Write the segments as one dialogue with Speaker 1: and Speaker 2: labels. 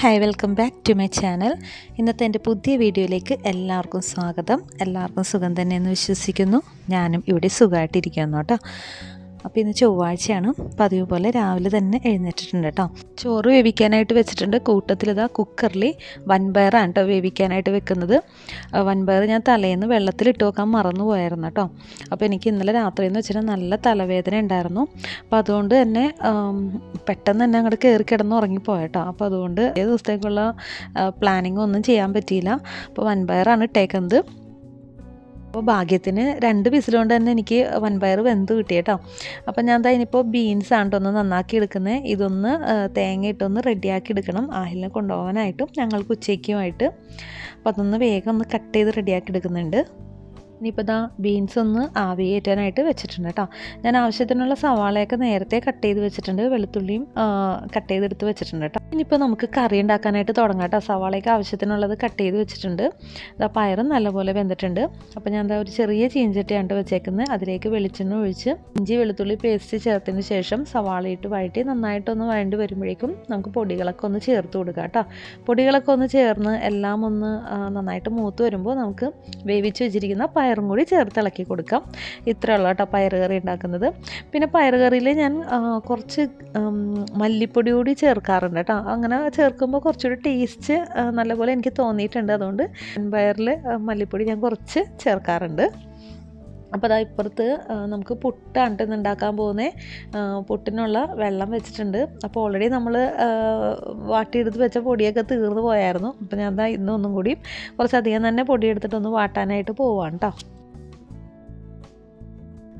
Speaker 1: Hi welcome back to my channel ഇന്നത്തെ എന്റെ പുതിയ വീഡിയോയിലേക്ക് എല്ലാവർക്കും സ്വാഗതം. എല്ലാവർക്കും സുഖം തന്നെയെന്ന് വിശ്വസിക്കുന്നു. ഞാനും ഇവിടെ സുഖമായിട്ടിരിക്കുന്നു കേട്ടോ. അപ്പോൾ ഇന്ന് ചൊവ്വാഴ്ചയാണ്. പതിവ് പോലെ രാവിലെ തന്നെ എഴുന്നേറ്റിട്ടുണ്ട് കേട്ടോ ചോറ് വേവിക്കാനായിട്ട് വെച്ചിട്ടുണ്ട്. കൂട്ടത്തിൽ ഇതാ കുക്കറിൽ വൻപയറാണ് കേട്ടോ വേവിക്കാനായിട്ട് വെക്കുന്നത്. വൻപയർ ഞാൻ തലേന്ന് വെള്ളത്തിലിട്ട് വെക്കാൻ മറന്നു പോയായിരുന്നു കേട്ടോ അപ്പോൾ എനിക്ക് ഇന്നലെ രാത്രി എന്ന് വെച്ചിട്ടുണ്ടെങ്കിൽ നല്ല തലവേദന ഉണ്ടായിരുന്നു. അപ്പോൾ അതുകൊണ്ട് തന്നെ പെട്ടെന്ന് തന്നെ അങ്ങോട്ട് കയറി കിടന്ന് ഉറങ്ങിപ്പോയട്ടോ അപ്പോൾ അതുകൊണ്ട് ഏത് ദിവസത്തേക്കുള്ള പ്ലാനിങ് ഒന്നും ചെയ്യാൻ പറ്റിയില്ല. അപ്പോൾ വൻപയറാണ് ഇട്ടേക്കുന്നത്. അപ്പോൾ ഭാഗ്യത്തിന് രണ്ട് വിസിലുകൊണ്ട് തന്നെ എനിക്ക് വൻപയർ വെന്ത് കിട്ടി കേട്ടോ. അപ്പോൾ ഞാൻ ദാ ഇനിയിപ്പോൾ ബീൻസ് ആണ് ഒന്ന് നന്നാക്കി എടുക്കുന്നത് ഇതൊന്ന് തേങ്ങ ഇട്ടൊന്ന് റെഡിയാക്കി എടുക്കണം. ആഹിലിനെ കൊണ്ടുപോകാനായിട്ടും ഞങ്ങൾക്ക് ഉച്ചയ്ക്കുമായിട്ട്. അപ്പോൾ അതൊന്ന് വേഗം ഒന്ന് കട്ട് ചെയ്ത് റെഡിയാക്കി എടുക്കുന്നുണ്ട്. ഇനിയിപ്പോൾ ഇതാ ബീൻസ് ഒന്ന് ആവിയേറ്റാനായിട്ട് വെച്ചിട്ടുണ്ട് കേട്ടോ ഞാൻ ആവശ്യത്തിനുള്ള സവാളയൊക്കെ നേരത്തെ കട്ട് ചെയ്ത് വെച്ചിട്ടുണ്ട് വെളുത്തുള്ളിയും കട്ട് ചെയ്തെടുത്ത് വെച്ചിട്ടുണ്ട് കേട്ടോ ഇനിയിപ്പോൾ നമുക്ക് കറി ഉണ്ടാക്കാനായിട്ട് തുടങ്ങാം കേട്ടോ സവാളയൊക്കെ ആവശ്യത്തിനുള്ളത് കട്ട് ചെയ്ത് വെച്ചിട്ടുണ്ട്. ഇതാ പയറും നല്ലപോലെ വെന്തിട്ടുണ്ട്. അപ്പോൾ ഞാൻ എന്താ ഒരു ചെറിയ ചീഞ്ചട്ടിയാണ് വെച്ചേക്കുന്നത്. അതിലേക്ക് വെളിച്ചെണ്ണ ഒഴിച്ച് ഇഞ്ചി വെളുത്തുള്ളി പേസ്റ്റ് ചേർത്തതിന് ശേഷം സവാള ഇട്ട് വഴറ്റി നന്നായിട്ടൊന്ന് വഴണ്ടി വരുമ്പോഴേക്കും നമുക്ക് പൊടികളൊക്കെ ഒന്ന് ചേർത്ത് കൊടുക്കാം കേട്ടോ പൊടികളൊക്കെ ഒന്ന് ചേർന്ന് എല്ലാം ഒന്ന് നന്നായിട്ട് മൂത്ത് വരുമ്പോൾ നമുക്ക് വേവിച്ച് വെച്ചിരിക്കുന്ന പയറും കൂടി ചേർത്ത് ഇളക്കി കൊടുക്കാം. ഇത്രയുള്ള കേട്ടോ പയർ കറി ഉണ്ടാക്കുന്നത്. പിന്നെ പയർ കറിയിൽ ഞാൻ കുറച്ച് മല്ലിപ്പൊടി കൂടി ചേർക്കാറുണ്ട് കേട്ടോ. അങ്ങനെ ചേർക്കുമ്പോൾ കുറച്ചുകൂടി ടേസ്റ്റ് നല്ലപോലെ എനിക്ക് തോന്നിയിട്ടുണ്ട്. അതുകൊണ്ട് പയറിൽ മല്ലിപ്പൊടി ഞാൻ കുറച്ച് ചേർക്കാറുണ്ട്. അപ്പോൾ അതാ ഇപ്പുറത്ത് നമുക്ക് പുട്ടാണ് ഉണ്ടാക്കാൻ പോകുന്നത് പുട്ടിനുള്ള വെള്ളം വെച്ചിട്ടുണ്ട്. അപ്പോൾ ഓൾറെഡി നമ്മൾ വാട്ടിയെടുത്ത് വെച്ച പൊടിയൊക്കെ തീർന്നു പോയായിരുന്നു. അപ്പോൾ ഞാൻ ദാ ഇന്നൊന്നും കൂടി കുറച്ചധികം തന്നെ പൊടി എടുത്തിട്ടൊന്ന് വാട്ടാനായിട്ട് പോവാണ് കേട്ടോ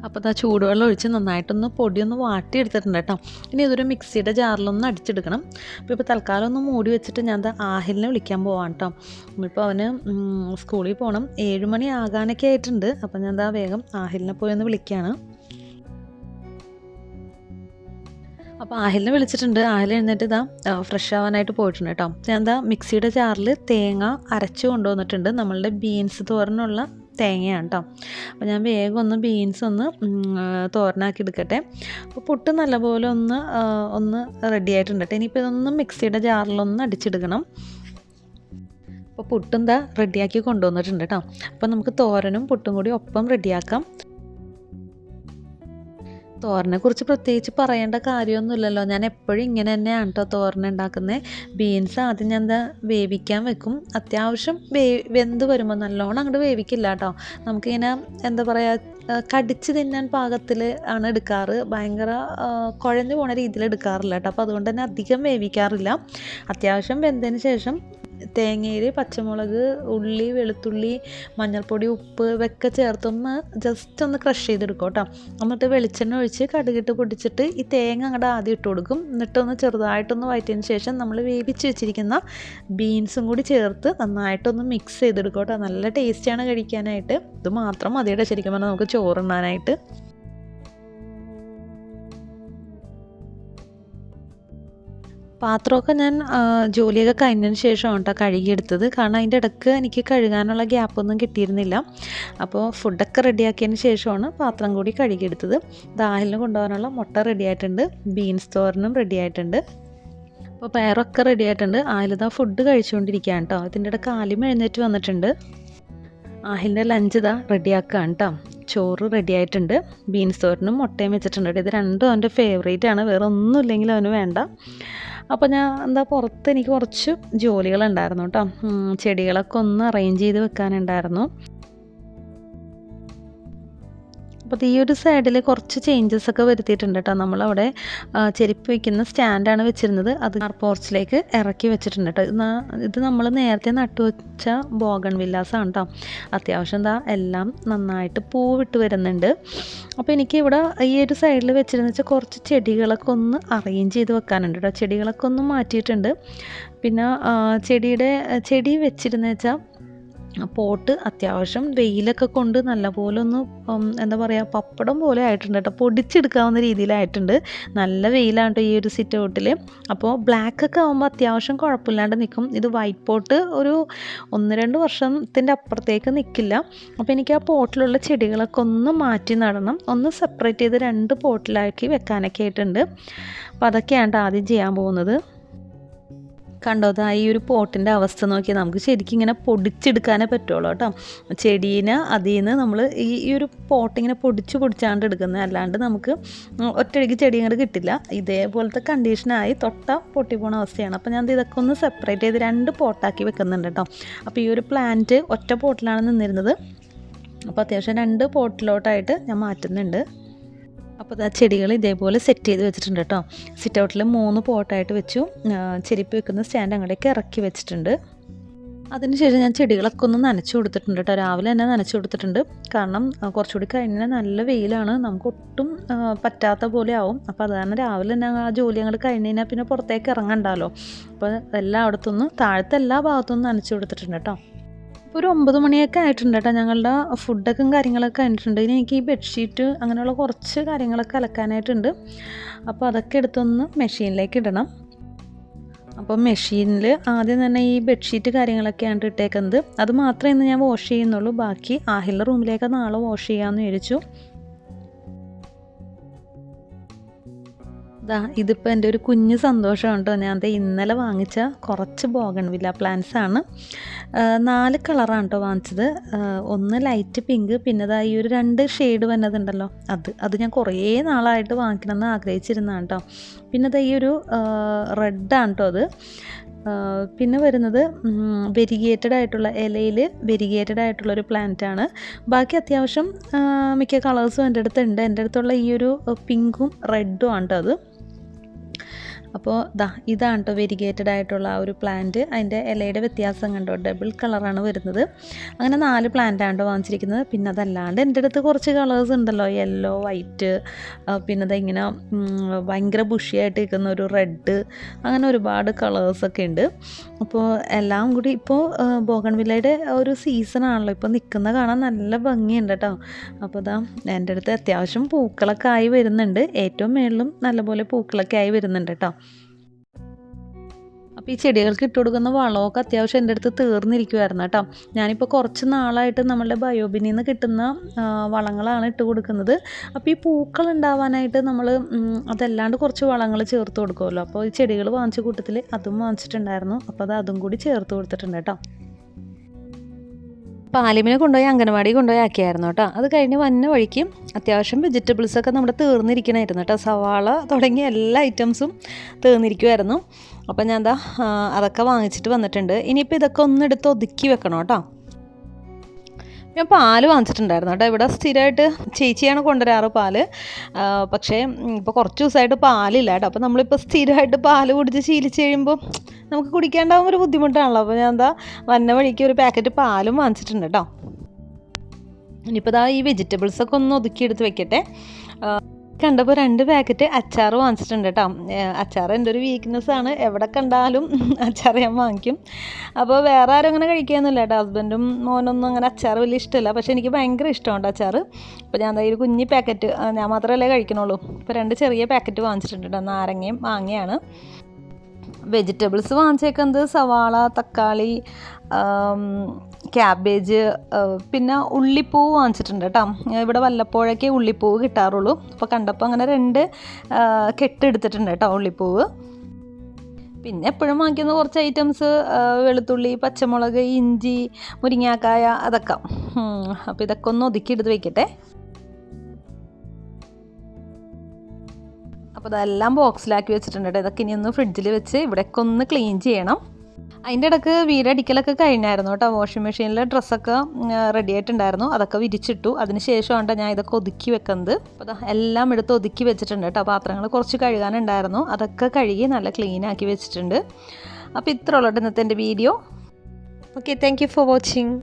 Speaker 1: അപ്പോൾ ആ ചൂടുവെള്ളം ഒഴിച്ച് നന്നായിട്ടൊന്ന് പൊടിയൊന്ന് വാട്ടിയെടുത്തിട്ടുണ്ട് കേട്ടോ. ഇനി ഇതൊരു മിക്സിയുടെ ജാറിലൊന്ന് അടിച്ചെടുക്കണം. അപ്പോൾ ഇപ്പോൾ തൽക്കാലം ഒന്ന് മൂടി വെച്ചിട്ട് ഞാൻ ആഹിലിനെ വിളിക്കാൻ പോവാണ് കേട്ടോ. ഇപ്പോൾ അവന് സ്കൂളിൽ പോകണം ഏഴ് മണി ആകാനൊക്കെ ആയിട്ടുണ്ട്. അപ്പോൾ ഞാൻ ദാ വേഗം ആഹിലിനെ പോയി ഒന്ന് വിളിക്കുകയാണ് അപ്പോൾ ആഹിലിനെ വിളിച്ചിട്ടുണ്ട്. ആഹിൽ എഴുന്നേറ്റ് ഇതാ ഫ്രഷ് ആവാനായിട്ട് പോയിട്ടുണ്ട് കേട്ടോ. ഞാൻ എന്താ മിക്സിയുടെ ജാറിൽ തേങ്ങ അരച്ച് കൊണ്ടുവന്നിട്ടുണ്ട്. നമ്മളുടെ ബീൻസ് തോരനുള്ള തേങ്ങയാണ് കേട്ടോ അപ്പോൾ ഞാൻ വേഗം ഒന്ന് ബീൻസ് ഒന്ന് തോരനാക്കി എടുക്കട്ടെ. അപ്പോൾ പുട്ട് നല്ലപോലെ ഒന്ന് ഒന്ന് റെഡി ആയിട്ടുണ്ട് കേട്ടോ. ഇനിയിപ്പോൾ ഇതൊന്ന് മിക്സിയുടെ ജാറിലൊന്ന് അടിച്ചെടുക്കണം. അപ്പോൾ പുട്ടും ദാ റെഡിയാക്കി കൊണ്ടുവന്നിട്ടുണ്ട് കേട്ടോ. അപ്പോൾ നമുക്ക് തോരനും പുട്ടും കൂടി ഒപ്പം റെഡിയാക്കാം തോരനെ കുറിച്ച് പ്രത്യേകിച്ച് പറയേണ്ട കാര്യമൊന്നുമില്ലല്ലോ. ഞാൻ എപ്പോഴും ഇങ്ങനെ തന്നെയാണ് കേട്ടോ തോരൻ ഉണ്ടാക്കുന്നത് ബീൻസ് ആദ്യം ഞാൻ എന്താ വേവിക്കാൻ വെക്കും. അത്യാവശ്യം വേ വെന്ത് വരുമ്പോൾ നല്ലോണം അങ്ങോട്ട് വേവിക്കില്ല കേട്ടോ നമുക്കിങ്ങനെ എന്താ പറയുക കടിച്ച് തിന്നാൻ പാകത്തിൽ ആണ് എടുക്കാറ്. ഭയങ്കര കുഴഞ്ഞു പോണ രീതിയിൽ എടുക്കാറില്ല കേട്ടോ അപ്പോൾ അതുകൊണ്ട് തന്നെ അധികം വേവിക്കാറില്ല. അത്യാവശ്യം വെന്തതിന് ശേഷം തേങ്ങയിൽ പച്ചമുളക് ഉള്ളി വെളുത്തുള്ളി മഞ്ഞൾപ്പൊടി ഉപ്പ് ഇതൊക്കെ ചേർത്തൊന്ന് ജസ്റ്റ് ഒന്ന് ക്രഷ് ചെയ്തെടുക്കും കേട്ടോ എന്നിട്ട് വെളിച്ചെണ്ണ ഒഴിച്ച് കടുകിട്ട് പൊടിച്ചിട്ട് ഈ തേങ്ങ അങ്ങോട്ട് ആദ്യം ഇട്ട് കൊടുക്കും. എന്നിട്ടൊന്ന് ചെറുതായിട്ടൊന്ന് വഴറ്റിയതിന് ശേഷം നമ്മൾ വേവിച്ച് വെച്ചിരിക്കുന്ന ബീൻസും കൂടി ചേർത്ത് നന്നായിട്ടൊന്ന് മിക്സ് ചെയ്തെടുക്കും കേട്ടോ നല്ല ടേസ്റ്റിയാണ് കഴിക്കാനായിട്ട്. ഇത് മാത്രം മതിയുടെ ശരിക്കും പറഞ്ഞാൽ നമുക്ക് ചോറുണ്ണാനായിട്ട് പാത്രമൊക്കെ ഞാൻ ജോലിയൊക്കെ കഴിഞ്ഞതിന് ശേഷമാണ് കേട്ടോ കഴുകിയെടുത്തത്. കാരണം അതിന്റെ ഇടയ്ക്ക് എനിക്ക് കഴുകാനുള്ള ഗ്യാപ്പൊന്നും കിട്ടിയിരുന്നില്ല. അപ്പോൾ ഫുഡൊക്കെ റെഡിയാക്കിയതിന് ശേഷമാണ് പാത്രം കൂടി കഴുകിയെടുത്തത്. ദാഹിലിന് കൊണ്ടുപോകാനുള്ള മുട്ട റെഡി ആയിട്ടുണ്ട് ബീൻസ് തോരനും റെഡി ആയിട്ടുണ്ട് അപ്പോൾ പയറൊക്കെ റെഡി ആയിട്ടുണ്ട് ആഹിലിതാ ഫുഡ് കഴിച്ചുകൊണ്ടിരിക്കുകയാണ് കേട്ടോ. ഇതിന്റെ ഇടയ്ക്ക് ആലിം എഴുന്നേറ്റ് വന്നിട്ടുണ്ട്. ആഹിലിന്റെ ലഞ്ച് ഇതാ റെഡിയാക്കുകയാണ് കേട്ടോ ചോറ് റെഡി ആയിട്ടുണ്ട്. ബീൻസ് തോരനും മുട്ടയും വെച്ചിട്ടുണ്ട്. ഇത് രണ്ടും അവന്റെ ഫേവറേറ്റ് ആണ്. വേറെ ഒന്നും ഇല്ലെങ്കിലും അവന് വേണ്ട. അപ്പോൾ ഞാൻ എന്താ പുറത്ത് എനിക്ക് കുറച്ച് ജോലികളുണ്ടായിരുന്നു കേട്ടോ ചെടികളൊക്കെ ഒന്ന് അറേഞ്ച് ചെയ്ത് വെക്കാനുണ്ടായിരുന്നു. അപ്പോൾ ഈ ഒരു സൈഡിൽ കുറച്ച് ചേഞ്ചസ് ഒക്കെ വരുത്തിയിട്ടുണ്ട് കേട്ടോ നമ്മളവിടെ ചെരുപ്പ് വയ്ക്കുന്ന സ്റ്റാൻഡാണ് വെച്ചിരുന്നത്. അത് പോർച്ചിലേക്ക് ഇറക്കി വെച്ചിട്ടുണ്ട് കേട്ടോ ഇത് നമ്മൾ നേരത്തെ നട്ടുവെച്ച ബോഗൺ വില്ലാസാണ് കേട്ടോ അത്യാവശ്യം എന്താ എല്ലാം നന്നായിട്ട് പൂവിട്ട് വരുന്നുണ്ട്. അപ്പോൾ എനിക്ക് ഇവിടെ ഈ ഒരു സൈഡിൽ വെച്ചിരുന്ന വെച്ചാൽ കുറച്ച് ചെടികളൊക്കെ ഒന്ന് അറേഞ്ച് ചെയ്ത് വെക്കാനുണ്ട് കേട്ടോ ചെടികളൊക്കെ ഒന്ന് മാറ്റിയിട്ടുണ്ട്. പിന്നെ ചെടിയുടെ ചെടി വെച്ചിരുന്ന വെച്ചാൽ പോട്ട് അത്യാവശ്യം വെയിലൊക്കെ കൊണ്ട് നല്ലപോലെ ഒന്ന് എന്താ പറയുക പപ്പടം പോലെ ആയിട്ടുണ്ട് കേട്ടോ. പൊടിച്ചെടുക്കാവുന്ന രീതിയിലായിട്ടുണ്ട്. നല്ല വെയിലാണ് ഈ ഒരു സിറ്റ് ഔട്ടിൽ അപ്പോൾ ബ്ലാക്ക് ഒക്കെ ആകുമ്പോൾ അത്യാവശ്യം കുഴപ്പമില്ലാണ്ട് നിൽക്കും ഇത് വൈറ്റ് പോട്ട് ഒരു ഒന്ന് രണ്ട് വർഷത്തിന്റെ അപ്പുറത്തേക്ക് നിൽക്കില്ല അപ്പോൾ എനിക്ക് ആ പോട്ടിലുള്ള ചെടികളൊക്കെ ഒന്ന് മാറ്റി നടണം. ഒന്ന് സെപ്പറേറ്റ് ചെയ്ത് രണ്ട് പോട്ടിലാക്കി വെക്കാനൊക്കെ ആയിട്ടുണ്ട്. അപ്പോൾ അതൊക്കെയാണ് ആദ്യം ചെയ്യാൻ പോകുന്നത്. കണ്ടോ? ദാ ഈ ഒരു പോട്ടിന്റെ അവസ്ഥ നോക്കിയാൽ നമുക്ക് ശരിക്കും ഇങ്ങനെ പൊടിച്ചെടുക്കാനേ പറ്റുള്ളൂ കേട്ടോ. ചെടീനെ അതിൽ നിന്ന് നമ്മൾ ഈ ഈ ഒരു പോട്ട് ഇങ്ങനെ പൊടിച്ച് പൊടിച്ചാണ്ട് എടുക്കുന്നത് അല്ലാണ്ട് നമുക്ക് ഒറ്റയടിക്ക് ചെടി ഇങ്ങോട്ട് കിട്ടില്ല. ഇതേപോലത്തെ കണ്ടീഷനായി തൊട്ട പൊട്ടി പോണ അവസ്ഥയാണ്. അപ്പോൾ ഞാൻ ഇതൊക്കെ ഒന്ന് സെപ്പറേറ്റ് ചെയ്ത് രണ്ട് പോട്ടാക്കി വെക്കുന്നുണ്ട് കേട്ടോ. അപ്പോൾ ഈ ഒരു പ്ലാന്റ് ഒറ്റ പോട്ടിലാണ് നിന്നിരുന്നത്. അപ്പോൾ അത്യാവശ്യം രണ്ട് പോട്ടിലോട്ടായിട്ട് ഞാൻ മാറ്റുന്നുണ്ട്. അപ്പോൾ ആ ചെടികൾ ഇതേപോലെ സെറ്റ് ചെയ്ത് വെച്ചിട്ടുണ്ട് കേട്ടോ സിറ്റ് ഔട്ടിൽ മൂന്ന് പോട്ടായിട്ട് വെച്ചു. ചെരിപ്പ് വെക്കുന്ന സ്റ്റാൻഡ് അങ്ങോട്ടേക്ക് ഇറക്കി വെച്ചിട്ടുണ്ട്. അതിനുശേഷം ഞാൻ ചെടികളൊക്കെ ഒന്ന് നനച്ചു കൊടുത്തിട്ടുണ്ട് കേട്ടോ രാവിലെ തന്നെ നനച്ചു കൊടുത്തിട്ടുണ്ട്. കാരണം കുറച്ചുകൂടി കഴിഞ്ഞാൽ നല്ല വെയിലാണ്. നമുക്ക് ഒട്ടും പറ്റാത്ത പോലെ ആവും. അപ്പോൾ അത് കാരണം രാവിലെ തന്നെ ആ ജോലി ഞങ്ങൾ കഴിഞ്ഞ് കഴിഞ്ഞാൽ പിന്നെ പുറത്തേക്ക് ഇറങ്ങണ്ടല്ലോ അപ്പോൾ എല്ലായിടത്തുനിന്ന് താഴത്തെ എല്ലാ ഭാഗത്തുനിന്നും നനച്ചു കൊടുത്തിട്ടുണ്ട് കേട്ടോ ഇപ്പോൾ ഒരു ഒമ്പത് മണിയൊക്കെ ആയിട്ടുണ്ട് കേട്ടോ. ഞങ്ങളുടെ ഫുഡൊക്കെ കാര്യങ്ങളൊക്കെ ആയിട്ടുണ്ട് ഇനി എനിക്ക് ഈ ബെഡ്ഷീറ്റ് അങ്ങനെയുള്ള കുറച്ച് കാര്യങ്ങളൊക്കെ അലക്കാനായിട്ടുണ്ട്. അപ്പോൾ അതൊക്കെ എടുത്തൊന്ന് മെഷീനിലേക്ക് ഇടണം. അപ്പോൾ മെഷീനിൽ ആദ്യം തന്നെ ഈ ബെഡ്ഷീറ്റ് കാര്യങ്ങളൊക്കെയാണ് ഇട്ടേക്കുന്നത്. അത് മാത്രമേ ഇന്ന് ഞാൻ വാഷ് ചെയ്യുന്നുള്ളൂ. ബാക്കി ആഹിലിന്റെ റൂമിലേക്ക് നാളെ വാഷ് ചെയ്യാമെന്ന് വിചാരിച്ചു. ദാ ഇതിപ്പോൾ എന്റെ ഒരു കുഞ്ഞ് സന്തോഷമാണ് കേട്ടോ. ഞാൻ ഇന്നലെ വാങ്ങിച്ച കുറച്ച് ബോഗൺവില്ല പ്ലാന്റ്സ് ആണ്. നാല് കളറാണ് കേട്ടോ വാങ്ങിച്ചത്. ഒന്ന് ലൈറ്റ് പിങ്ക് പിന്നെ ദാ ഈ ഒരു രണ്ട് ഷെയ്ഡ് വന്നതുണ്ടല്ലോ. അത് അത് ഞാൻ കുറേ നാളായിട്ട് വാങ്ങിക്കണമെന്ന് ആഗ്രഹിച്ചിരുന്നതാണ് കേട്ടോ. പിന്നെ ദാ ഈ ഒരു റെഡാണ് കേട്ടോ അത്. പിന്നെ വരുന്നത് വെരിഗേറ്റഡ് ആയിട്ടുള്ള ഇലയിൽ വെരിഗേറ്റഡ് ആയിട്ടുള്ള ഒരു പ്ലാന്റ് ആണ്. ബാക്കി അത്യാവശ്യം മിക്ക കളേഴ്സും എന്റെ അടുത്തുണ്ട്. എന്റെ അടുത്തുള്ള ഈ ഒരു പിങ്കും റെഡും ആണ് അത്. അപ്പോൾ ദാ ഇതാണ് കേട്ടോ വെരിഗേറ്റഡ് ആയിട്ടുള്ള ആ ഒരു പ്ലാന്റ്. അതിന്റെ ഇലയുടെ വ്യത്യാസം കണ്ടോ? ഡബിൾ കളറാണ് വരുന്നത്. അങ്ങനെ നാല് പ്ലാന്റ് ആണ് കേട്ടോ വാങ്ങിച്ചിരിക്കുന്നത്. പിന്നെ അതല്ലാണ്ട് എന്റെ അടുത്ത് കുറച്ച് കളേഴ്സ് ഉണ്ടല്ലോ. യെല്ലോ വൈറ്റ് പിന്നെ ഉം, ഭയങ്കര ബുഷിയായിട്ട് നിൽക്കുന്ന ഒരു റെഡ് അങ്ങനെ ഒരുപാട് കളേഴ്സൊക്കെ ഉണ്ട്. അപ്പോൾ എല്ലാം കൂടി ഇപ്പോൾ ബോഗൺവില്ലയുടെ ഒരു സീസണാണല്ലോ ഇപ്പോൾ നിൽക്കുന്ന കാണാൻ നല്ല ഭംഗിയുണ്ട് കേട്ടോ അപ്പോൾ ഇതാ എന്റെ അടുത്ത് അത്യാവശ്യം പൂക്കളൊക്കെ ആയി വരുന്നുണ്ട്. ഏറ്റവും മേളിലും നല്ലപോലെ പൂക്കളൊക്കെ ആയി വരുന്നുണ്ട് കേട്ടോ അപ്പോൾ ഈ ചെടികൾക്ക് ഇട്ട് കൊടുക്കുന്ന വളമൊക്കെ അത്യാവശ്യം എന്റെ അടുത്ത് തീർന്നിരിക്കുമായിരുന്നു കേട്ടോ. ഞാനിപ്പോൾ കുറച്ച് നാളായിട്ട് നമ്മളുടെ ബയോബിനിൽ നിന്ന് കിട്ടുന്ന വളങ്ങളാണ് ഇട്ട് കൊടുക്കുന്നത്. അപ്പോൾ ഈ പൂക്കൾ ഉണ്ടാവാനായിട്ട് നമ്മൾ അതല്ലാണ്ട് കുറച്ച് വളങ്ങൾ ചേർത്ത് കൊടുക്കുമല്ലോ. അപ്പോൾ ഈ ചെടികൾ വാങ്ങിച്ച കൂട്ടത്തിൽ അതും വാങ്ങിച്ചിട്ടുണ്ടായിരുന്നു. അപ്പോൾ അത് അതും കൂടി ചേർത്ത് കൊടുത്തിട്ടുണ്ട് കേട്ടോ. പാലിമിനെ കൊണ്ടുപോയി അംഗനവാടി കൊണ്ടുപോയി ആക്കിയായിരുന്നു കേട്ടോ. അത് കഴിഞ്ഞ് വന്ന വഴിക്ക് അത്യാവശ്യം വെജിറ്റബിൾസൊക്കെ നമ്മുടെ തീർന്നിരിക്കണമായിരുന്നു കേട്ടോ. സവാള തുടങ്ങിയ എല്ലാ ഐറ്റംസും തീർന്നിരിക്കുമായിരുന്നു അപ്പം ഞാൻ എന്താ അതൊക്കെ വാങ്ങിച്ചിട്ട് വന്നിട്ടുണ്ട്. ഇനിയിപ്പോൾ ഇതൊക്കെ ഒന്നെടുത്ത് ഒതുക്കി വെക്കണം കേട്ടോ ഞാൻ പാൽ വാങ്ങിച്ചിട്ടുണ്ടായിരുന്നു കേട്ടോ ഇവിടെ സ്ഥിരമായിട്ട് ചേച്ചിയാണ് കൊണ്ടുവരാറ് പാൽ. പക്ഷേ ഇപ്പോൾ കുറച്ച് ദിവസമായിട്ട് പാലില്ല കേട്ടോ അപ്പോൾ നമ്മളിപ്പോൾ സ്ഥിരമായിട്ട് പാൽ കുടിച്ച് ശീലിച്ച് കഴിയുമ്പോൾ നമുക്ക് കുടിക്കാണ്ടാവുമ്പോൾ ഒരു ബുദ്ധിമുട്ടാണല്ലോ. അപ്പോൾ ഞാൻ എന്താ വന്ന വഴിക്ക് ഒരു പാക്കറ്റ് പാലും വാങ്ങിച്ചിട്ടുണ്ട് കേട്ടോ ഇനിയിപ്പോൾ ദാ ഈ വെജിറ്റബിൾസൊക്കെ ഒന്ന് ഒതുക്കിയെടുത്ത് വെക്കട്ടെ. കണ്ടപ്പോൾ രണ്ട് പാക്കറ്റ് അച്ചാർ വാങ്ങിച്ചിട്ടുണ്ട് കേട്ടോ അച്ചാർ എന്റെ ഒരു വീക്ക്നെസ് ആണ്. എവിടെ കണ്ടാലും അച്ചാർ ഞാൻ വാങ്ങിക്കും. അപ്പോൾ വേറെ ആരും അങ്ങനെ കഴിക്കാനൊന്നുമില്ല കേട്ടോ ഹസ്ബൻഡും മോനൊന്നും അങ്ങനെ അച്ചാർ വലിയ ഇഷ്ടമല്ല. പക്ഷേ എനിക്ക് ഭയങ്കര ഇഷ്ടമുണ്ട് അച്ചാർ അപ്പോൾ ഞാൻ ഒരു കുഞ്ഞി പാക്കറ്റ് ഞാൻ മാത്രമല്ലേ കഴിക്കണുള്ളൂ. ഇപ്പോൾ രണ്ട് ചെറിയ പാക്കറ്റ് വാങ്ങിച്ചിട്ടുണ്ട് കേട്ടോ നാരങ്ങയും മാങ്ങയാണ്. വെജിറ്റബിൾസ് വാങ്ങിച്ചേക്കുന്നത് സവാള തക്കാളി ക്യാബേജ് പിന്നെ ഉള്ളിപ്പൂവ് വാങ്ങിച്ചിട്ടുണ്ട് കേട്ടോ. ഇവിടെ വല്ലപ്പോഴൊക്കെ ഉള്ളിപ്പൂവ് കിട്ടാറുള്ളൂ. അപ്പോൾ കണ്ടപ്പോൾ അങ്ങനെ രണ്ട് കെട്ടെടുത്തിട്ടുണ്ട് കേട്ടോ ഉള്ളിപ്പൂവ്. പിന്നെ എപ്പോഴും വാങ്ങിക്കുന്ന കുറച്ച് ഐറ്റംസ് വെളുത്തുള്ളി പച്ചമുളക് ഇഞ്ചി മുരിങ്ങാക്കായ അതൊക്കെ. അപ്പോൾ ഇതൊക്കെ ഒന്ന് ഒതുക്കി എടുത്ത് വയ്ക്കട്ടെ അപ്പോൾ അതെല്ലാം ബോക്സിലാക്കി വെച്ചിട്ടുണ്ട് കേട്ടോ. ഇതൊക്കെ ഇനി ഒന്ന് ഫ്രിഡ്ജിൽ വെച്ച് ഇവിടെയൊക്കെ ഒന്ന് ക്ലീൻ ചെയ്യണം. അതിന്റെ ഇടയ്ക്ക് വീരടിക്കലൊക്കെ കഴിഞ്ഞായിരുന്നു കേട്ടോ. വാഷിംഗ് മെഷീനിൽ ഡ്രസ്സൊക്കെ റെഡി ആയിട്ടുണ്ടായിരുന്നു. അതൊക്കെ വിരിച്ചിട്ടു. അതിന് ശേഷമാണ് ഞാൻ ഇതൊക്കെ ഒതുക്കി വെക്കുന്നത്. അപ്പോൾ എല്ലാം എടുത്ത് ഒതുക്കി വെച്ചിട്ടുണ്ട് കേട്ടോ. പാത്രങ്ങൾ കുറച്ച് കഴുകാനുണ്ടായിരുന്നു. അതൊക്കെ കഴുകി നല്ല ക്ലീൻ ആക്കി വെച്ചിട്ടുണ്ട്. അപ്പോൾ ഇത്ര ഇന്നത്തെ എന്റെ video okay thank you for watching